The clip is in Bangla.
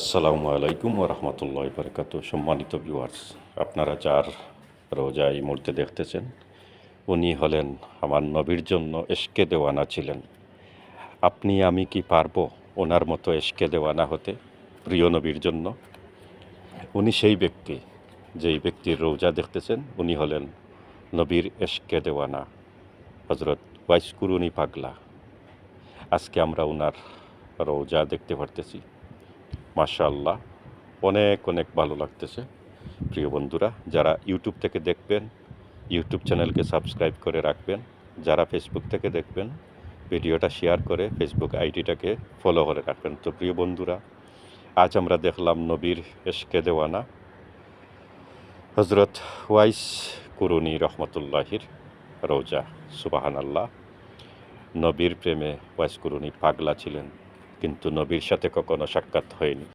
আসসালামু আলাইকুম রহমতুল্লাহ বরকাত সম্মানিত ভিউয়ার্স আপনারা যার রোজা এই মুহূর্তে দেখতেছেন, উনি হলেন আমার নবীর জন্য এসকে দেওয়ানা ছিলেন। আপনি, আমি কি পারব ওনার মতো এসকে দেওয়ানা হতে প্রিয় নবীর জন্য? উনি সেই ব্যক্তি, যেই ব্যক্তির রোজা দেখতেছেন, উনি হলেন নবীর এসকে দেওয়ানা। হজরত ওয়াইসকুরুনি পাগলা। আজকে আমরা ওনার রোজা দেখতে পারতেছি। মাশাআল্লাহ। অনেক অনেক ভালো লাগতেছে। প্রিয় বন্ধুরা, যারা ইউটিউব থেকে দেখবেন, ইউটিউব চ্যানেলকে সাবস্ক্রাইব করে রাখবেন, যারা ফেসবুক থেকে দেখবেন, ভিডিওটা শেয়ার করে ফেসবুক আইডিটাকে ফলো করে রাখবেন। তো প্রিয় বন্ধুরা, আজ আমরা দেখলাম নবীর এশকে দেওয়ানা হজরত ওয়াইস কুরুনি রহমতুল্লাহির রোজা সুবাহান আল্লাহ নবীর প্রেমে ওয়াইস কুরুনি পাগলা ছিলেন। কিন্তু নবীর সাথে কখনো সাক্ষাৎ হয়নি।